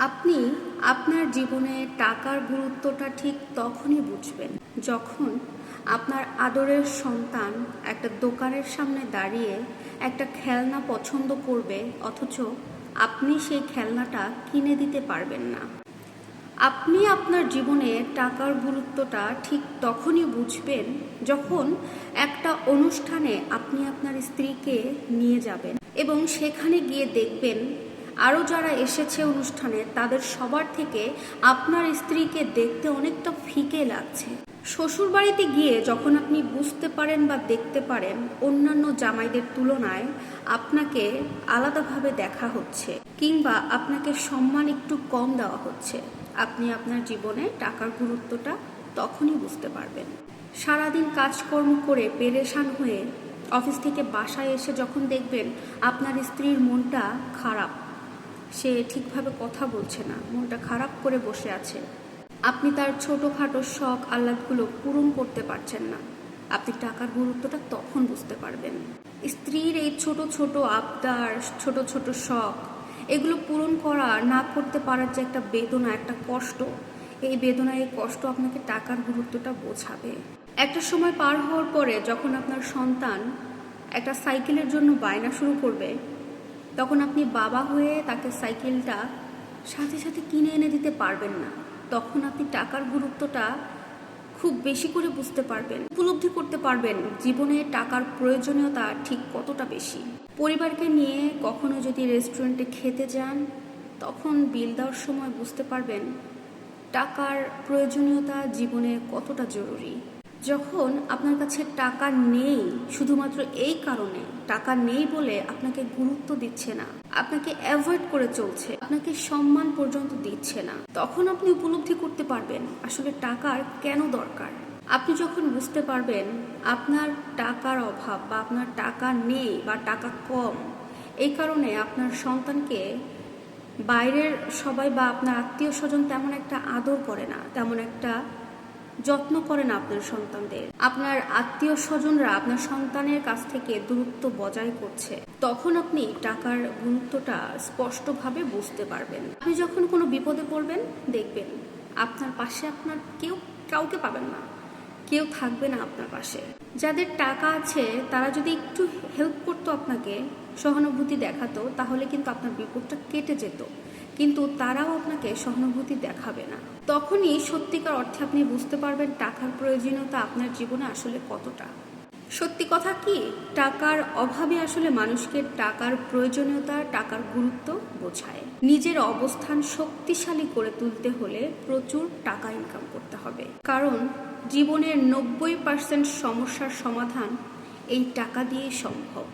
আপনি আপনার জীবনে টাকার গুরুত্বটা ঠিক তখনই বুঝবেন যখন আপনার আদরের সন্তান একটা দোকানের সামনে দাঁড়িয়ে একটা খেলনা পছন্দ করবে, অথচ আপনি সেই খেলনাটা কিনে দিতে পারবেন না। আপনি আপনার জীবনে টাকার গুরুত্বটা ঠিক তখনই বুঝবেন যখন একটা অনুষ্ঠানে আপনি আপনার স্ত্রীকে নিয়ে যাবেন এবং সেখানে গিয়ে দেখবেন আরও যারা এসেছে অনুষ্ঠানে, তাদের সবার থেকে আপনার স্ত্রীকে দেখতে অনেকটা ফিকে লাগছে। শ্বশুরবাড়িতে গিয়ে যখন আপনি বুঝতে পারেন বা দেখতে পারেন অন্যান্য জামাইদের তুলনায় আপনাকে আলাদাভাবে দেখা হচ্ছে কিংবা আপনাকে সম্মান একটু কম দেওয়া হচ্ছে, আপনি আপনার জীবনে টাকার গুরুত্বটা তখনই বুঝতে পারবেন। সারাদিন কাজকর্ম করে পেরেশান হয়ে অফিস থেকে বাসায় এসে যখন দেখবেন আপনার স্ত্রীর মনটা খারাপ সে ঠিকভাবে কথা বলছে না, মনটা খারাপ করে বসে আছে। আপনি তার ছোটোখাটো শখ আহ্লাদগুলো পূরণ করতে পারছেন না। আপনি টাকার গুরুত্বটা তখন বুঝতে পারবেন। স্ত্রীর এই ছোট ছোট আবদার, ছোট ছোট শখ, এগুলো পূরণ করা না করতে পারার যে একটা বেদনা, একটা কষ্ট, এই বেদনা এই কষ্ট আপনাকে টাকার গুরুত্বটা বোঝাবে। একটা সময় পার হওয়ার পরে যখন আপনার সন্তান একটা সাইকেলের জন্য বায়না শুরু করবে তখন আপনি বাবা হয়ে তাকে সাইকেলটা সাথে সাথে কিনে এনে দিতে পারবেন না। তখন আপনি টাকার গুরুত্বটা খুব বেশি করে বুঝতে পারবেন। উপলব্ধি করতে পারবেন জীবনে টাকার প্রয়োজনীয়তা ঠিক কতটা বেশি। পরিবারকে নিয়ে কখনো যদি রেস্টুরেন্টে খেতে যান, তখন বিল দেওয়ার সময় বুঝতে পারবেন টাকার প্রয়োজনীয়তা জীবনে কতটা জরুরি। যখন আপনার কাছে টাকা নেই, শুধুমাত্র এই কারণে, টাকা নেই বলে আপনাকে গুরুত্ব দিচ্ছে না, আপনাকে অ্যাভয়েড করে চলছে, আপনাকে সম্মান পর্যন্ত দিচ্ছে না, তখন আপনি উপলব্ধি করতে পারবেন আসলে টাকার কেন দরকার। আপনি যখন বুঝতে পারবেন আপনার টাকার অভাব বা আপনার টাকা নেই বা টাকা কম, এই কারণে আপনার সন্তানকে বাইরের সবাই বা আপনার আত্মীয় স্বজন তেমন একটা আদর করে না, তেমন একটা যত্ন করেন আপনার সন্তানদের। আপনার আত্মীয় স্বজনরা আপনার সন্তানের কাছ থেকে দূরত্ব বজায় করছে। তখন আপনি টাকার গুরুত্বটা স্পষ্টভাবে বুঝতে পারবেন। আপনি যখন কোনো বিপদে পড়বেন, দেখবেন আপনার পাশে আপনার কেউ কাউকে পাবেন না। কেউ থাকবে না আপনার পাশে। যাদের টাকা আছে, তারা যদি একটু হেল্প করতো আপনাকে, সহানুভূতি দেখাতো, তাহলে কিন্তু আপনার বিপদটা কেটে যেত। কিন্তু তারাও আপনাকে সহানুভূতি দেখাবে না। তখনই সত্যিকার অর্থে আপনি বুঝতে পারবেন টাকার প্রয়োজনীয়তা আপনার জীবনে আসলে কতটা। সত্যি কথা কি? টাকার অভাবে আসলে মানুষকে টাকার প্রয়োজনীয়তা, টাকার গুরুত্ব বোঝায়। নিজের অবস্থান শক্তিশালী করে তুলতে হলে প্রচুর টাকা ইনকাম করতে হবে। কারণ জীবনের নব্বই পার্সেন্ট সমস্যার সমাধান এই টাকা দিয়ে সম্ভব।